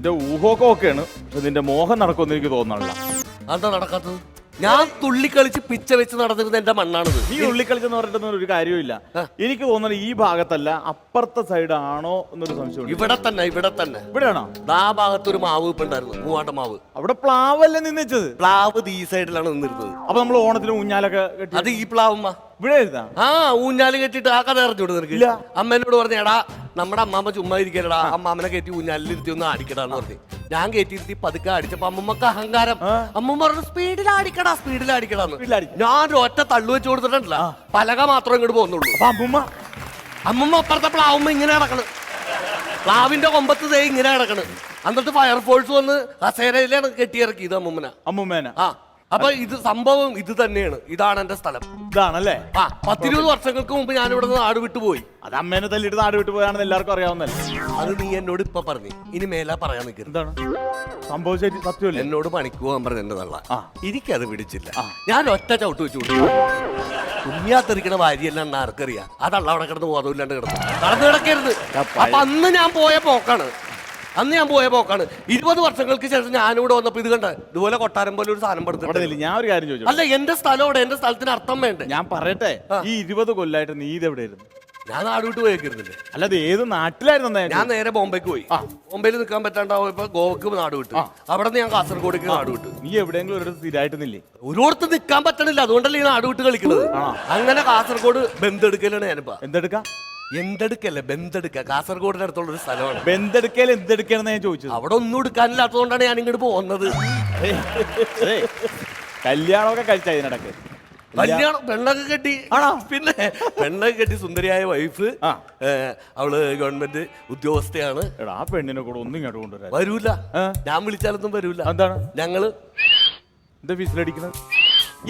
നിന്റെ ഊഹമൊക്കെ ഓക്കെയാണ്. പക്ഷെ നിന്റെ മോഹം നടക്കുമെന്ന് എനിക്ക് തോന്നണില്ല അതാ നടക്കാത്തത്? ഞാൻ തുള്ളിക്കളിച്ച് പിച്ച വെച്ച് നടന്നിരുന്ന എന്റെ മണ്ണാണിത്. നീ ഉള്ളിക്കളിച്ചെന്ന് പറഞ്ഞിട്ടൊന്നും ഒരു കാര്യമില്ല എനിക്ക് തോന്നുന്നത് ഈ ഭാഗത്തല്ല അപ്പുറത്തെ സൈഡ് ആണോ എന്നൊരു സംശയം ഇവിടെ തന്നെ ഇവിടെ തന്നെ. ഇവിടെയാണോ? ഭാഗത്ത് ഒരു മാവ് ഇപ്പൊ ഉണ്ടായിരുന്നു മൂവാട്ട മാവ്. അവിടെ പ്ലാവല്ലേ നിന്ന് വെച്ചത് പ്ലാവ് ഈ സൈഡിലാണ് നിന്നിരുന്നത്. അപ്പൊ നമ്മൾ ഓണത്തിന് ഊഞ്ഞാലൊക്കെ അത് ഈ പ്ലാവുമ്മ. ഇവിടെ ആ ഊഞ്ഞാൽ കെട്ടിട്ട് ആ കഥ അറിഞ്ഞൂടെ നിനക്ക്. അമ്മേനോട് പറഞ്ഞ എടാ നമ്മുടെ അമ്മാമ്മ ചുമ്മാ ഇരിക്കലടാ. അമ്മാമ്മനെ കയറ്റി ഊഞ്ഞാലിരുത്തി ഒന്ന് അടിക്കടാന്ന് പറഞ്ഞു. ഞാൻ കയറ്റിയിരുത്തി പതുക്കെ അടിച്ചപ്പോ അമ്മമ്മക്ക് അഹങ്കാരം. അമ്മമ്മ പറഞ്ഞു സ്പീഡിൽ ആടിക്കടാ സ്പീഡിൽ ആടിക്കടാന്ന് ഞാൻ ഒറ്റ തള്ളു വെച്ച് കൊടുത്തിട്ടുണ്ടല്ല. പലക മാത്രം ഇങ്ങോട്ട് പോകുന്നുള്ളൂ അമ്മമ്മ? അമ്മുമ്മ അപ്പുറത്തെ പ്ലാവുമ്പ ഇങ്ങനെ കിടക്കണ് പ്ലാവിന്റെ കൊമ്പത്ത് ദേ ഇങ്ങനെ കിടക്കണ് എന്നിട്ട് ഫയർഫോഴ്സ് വന്ന് കസേരയിലാണ് കെട്ടിയിറക്കിയത് അമ്മമ്മനെ. അമ്മമ്മേനെ. ആ. അപ്പൊ ഇത് സംഭവം ഇത് തന്നെയാണ്. ഇതാണ് എന്റെ സ്ഥലം. ഇതാണല്ലേ? ആ പത്തിരുപത് വർഷങ്ങൾക്ക് മുമ്പ് ഞാൻ ഇവിടെ നിന്ന് നാട് വിട്ടുപോയി അത് അമ്മേനെ തല്ലിട്ട് നാട് വിട്ടു പോയാണെന്ന് എല്ലാവർക്കും അറിയാവുന്നല്ലേ അത് നീ എന്നോട് ഇപ്പൊ പറഞ്ഞു. ഇനി മേലാ പറയാൻ നിൽക്കരുത് എന്താണ്? സംഭവിച്ച സത്യമല്ലേ? എന്നോട് പണിക്ക് പോകാൻ പറഞ്ഞു എന്റെ തള്ള. ആ. എനിക്കത് പിടിച്ചില്ല. ഞാൻ ഒറ്റ ചവിട്ട് വെച്ചു കൊടുത്തു. കുഞ്ഞാത്തെറിക്കണ ഭാര്യയെല്ലാം എണ്ണ ആർക്കറിയാം. അതല്ല അവിടെ കിടന്ന് ബോധമില്ലാണ്ട് കിടന്നു. നടന്നു കിടക്കരുത്. അപ്പൊ അന്ന് ഞാൻ പോയ പോക്കാണ്. അന്ന് ഞാൻ പോയ പോക്കാണ്. ഇരുപത് വർഷങ്ങൾക്ക് ശേഷം ഞാനിവിടെ വന്നപ്പോ ഇത് കണ്ട ഇതുപോലെ കൊട്ടാരം പോലെ ഒരു സാധനം പെടുത്തില്ല ഞാൻ ഒരു കാര്യം ചോദിച്ചു അല്ല എന്റെ സ്ഥലം ഇവിടെ എന്റെ സ്ഥലത്തിന് അർത്ഥം വേണ്ടേ? ഞാൻ പറയട്ടെ ഈ ഇരുപത് കൊല്ലായിട്ട് നീ ഇത് എവിടെയായിരുന്നു? ഞാൻ നാട് വിട്ട് പോയേക്കിരുന്നില്ലേ? അല്ലാതെ ഏത് നാട്ടിലായിരുന്നു ഞാൻ നേരെ ബോംബെക്ക് പോയി. ബോംബെയിൽ നിൽക്കാൻ പറ്റാണ്ടാവുമ്പോ ഗോവക്ക് നാട് വിട്ടു അവിടെ നിന്ന് ഞാൻ കാസർഗോഡേക്ക് നാട് വിട്ടു നീ എവിടെയെങ്കിലും ഒരു സ്ഥിരമായിട്ട് നില്ലേ ഒരിടത്ത് നിൽക്കാൻ പറ്റണില്ല. അതുകൊണ്ടല്ലേ ഈ നാട് വിട്ട് കളിക്കുന്നത് അങ്ങനെ കാസർഗോഡ് ബന്ധെടുക്കലാണ് ഞാനിപ്പോ. എന്തെടുക്ക? എന്തെടുക്കല്ലേ? ബന്ധെടുക്ക കാസർഗോഡിന്റെ അടുത്തുള്ള ഒരു സ്ഥലമാണ്. ബന്ധെടുക്കൽ എന്തെടുക്കണം ഞാൻ ചോദിച്ചത്. അവിടെ ഒന്നും എടുക്കാനില്ലാത്തതുകൊണ്ടാണ് ഞാൻ ഇങ്ങോട്ട് പോകുന്നത് കല്യാണമൊക്കെ കഴിച്ചതിനിടക്ക് കല്യാണം പെണ്ണൊക്കെ കെട്ടി. ആണോ? പിന്നെ പെണ്ണൊക്കെ കെട്ടി സുന്ദരിയായ വൈഫ് ആ. അവൾ ഗവൺമെന്റ് ഉദ്യോഗസ്ഥയാണ്. എടാ ആ പെണ്ണിനെ കൂടെ ഒന്നും ഇങ്ങോട്ട് കൊണ്ടുവരാ വരൂല. ആ. ഞാൻ വിളിച്ചാലൊന്നും വരൂല. എന്താണ്? ഞങ്ങൾ എന്താ ഫീസിലടിക്കുന്നത്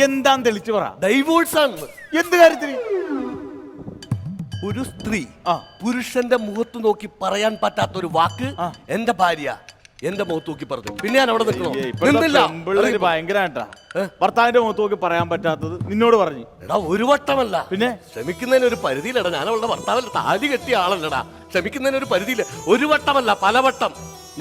എന്താന്ന് തെളിച്ചു പറ. ഡൈവോഴ്സ് ആണ്. എന്ത് കാര്യത്തിന്? ഒരു സ്ത്രീ. പുരുഷന്റെ മുഖത്ത് നോക്കി പറയാൻ പറ്റാത്ത ഒരു വാക്ക് എന്റെ ഭാര്യ എന്റെ മുഖത്ത് നോക്കി പറഞ്ഞു. പിന്നെ ഞാൻ അവിടെ നിൽക്കണോ? ഭയങ്കരാട്ടാ. ഭർത്താവിന്റെ മുഖത്ത് നോക്കി പറയാൻ പറ്റാത്തത് നിന്നോട് പറഞ്ഞു. എടാ ഒരു വട്ടമല്ല. പിന്നെ? ശ്രമിക്കുന്നതിന് ഒരു പരിധിയിലടാ. ഞാൻ അവളുടെ ഭർത്താവിന്റെ താലി കെട്ടിയ ആളല്ലടാ. ശ്രമിക്കുന്നതിന് ഒരു പരിധിയില്ല ഒരു വട്ടമല്ല പല വട്ടം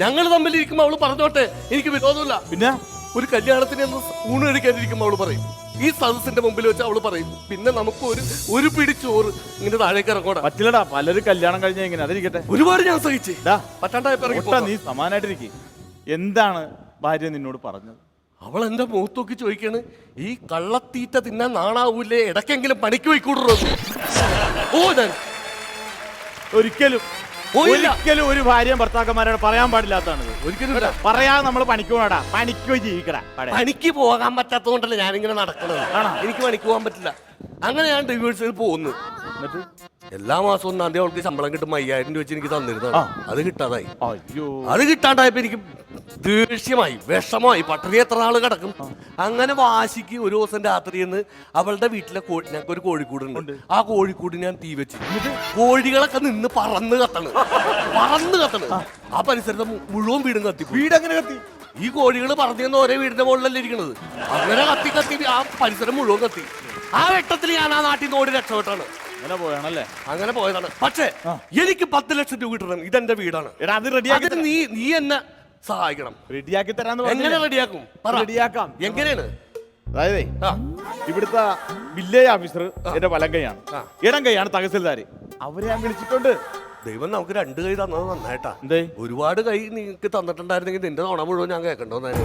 ഞങ്ങൾ തമ്മിൽ ഇരിക്കുമ്പോ അവൾ പറഞ്ഞോട്ടെ. എനിക്ക് വിരോധമില്ല. പിന്നെ? ഒരു കല്യാണത്തിന് ഒന്ന് ഊണ് കഴിക്കാതിരിക്കുമ്പോൾ അവൾ പറയും. ഈ സദസ്സിന്റെ മുമ്പിൽ വെച്ച് അവൾ പറയും പിന്നെ നമുക്ക് ഒരു ഒരു പിടി ചോറ് ഇങ്ങനെ താഴേക്ക് ഇറങ്ങോടാ. പറ്റില്ലടാ പലരും കല്യാണം കഴിഞ്ഞ ഇങ്ങനെ അതിരിക്കട്ടെ. ഒരുപാട് ഞാൻ സഹിച്ച്. ഡാ, പറ്റാണ്ടായപ്പോ ഇറങ്ങി ഒട്ടാ നീ സമാനായിട്ടിരിക്കും. എന്താണ് ഭാര്യ നിന്നോട് പറഞ്ഞത്? അവൾ എന്റെ മുഖത്ത് നോക്കി ചോദിക്കാണ് ഈ കള്ളത്തീറ്റ തിന്നാൻ നാണാവൂലേ? ഇടയ്ക്കെങ്കിലും പണിക്ക് പോയിക്കൂടുറോ ഓ ഞാൻ ഒരിക്കലും. ഒരിക്കലും ഒരു ഭാര്യയും ഭർത്താക്കന്മാരോട് പറയാൻ പാടില്ലാത്തതാണ് ഒരിക്കലും പറയാ നമ്മൾ പണിക്ക് പോകണടാ പണിക്ക് ജീവിക്കടാ. പണിക്ക് പോകാൻ പറ്റാത്തതുകൊണ്ടല്ല ഞാനിങ്ങനെ നടക്കണത്. ആണോ? എനിക്ക് പണിക്ക് പോകാൻ പറ്റില്ല. അങ്ങനെ ഞാൻ ഡിവോഴ്സിൽ പോകുന്നു എന്നിട്ട്? എല്ലാ മാസവും ഒന്നാം തീയതി അവൾക്ക് ശമ്പളം കിട്ടുമ്പോൾ അയ്യായിരം രൂപ വെച്ച് എനിക്ക് തന്നിരുന്നു. അത് കിട്ടാതായി. അത് കിട്ടാണ്ടായപ്പോ എനിക്ക് ദേഷ്യമായി വിഷമായി പട്ടിണി എത്ര നാൾ കിടക്കും. അങ്ങനെ വാശിക്ക് ഒരു ദിവസം രാത്രി എന്ന് അവളുടെ വീട്ടിലെ കോ- ഞങ്ങൾക്ക് ഒരു കോഴിക്കൂടുണ്ട് ആ കോഴിക്കൂട് ഞാൻ തീ വെച്ചു. കോഴികളൊക്കെ നിന്ന് പറന്ന് കത്തണ്. പറന്ന് കത്തണ്. ആ. പരിസരത്തെ മു- മുഴുവൻ വീടും കത്തിപ്പോയി. വീടെങ്ങനെ കത്തി? ഈ കോഴികൾ പറഞ്ഞെന്ന് ഒരേ വീടിന്റെ മുകളിലല്ലേ ഇരിക്കുന്നത് അങ്ങനെ കത്തി കത്തി ആ പരിസരം മുഴുവൻ കത്തി. ആ വെട്ടത്തിൽ ഞാൻ ആ നാട്ടിൽ നിന്ന് ഓടി രക്ഷപ്പെട്ടാണ്. അങ്ങനെ പോയാണല്ലേ അങ്ങനെ പോയതാണ്. പക്ഷേ എനിക്ക് പത്ത് ലക്ഷം രൂപ കിട്ടണം. ഇതെന്റെ വീടാണ്. എടാ അത് റെഡിയാക്കി നീ നീ എന്നെ സഹായിക്കണം. റെഡിയാക്കി തരാന്ന് എങ്ങനെ പറഞ്ഞില്ലേ? റെഡിയാക്കും? പറ. റെഡിയാക്കാം. എങ്ങനെയാണ്? അതായത് ആ. ഇവിടുത്തെ വില്ലേജ് ഓഫീസർ എന്റെ വലം കൈയാണ് ആ. ഇടം കൈയാണ് തഹസിൽദാർ അവരെ ഞാൻ വിളിച്ചിട്ടുണ്ട്. ദൈവം നമുക്ക് രണ്ട് കൈ തന്നത് നന്നായിട്ടാ. എന്തേ? ഒരുപാട് കൈ നിനക്ക് തന്നിട്ടുണ്ടായിരുന്നെങ്കിൽ നിന്റെ നോണ മുഴുവൻ ഞാൻ കേൾക്കണ്ടോന്നായിരുന്നു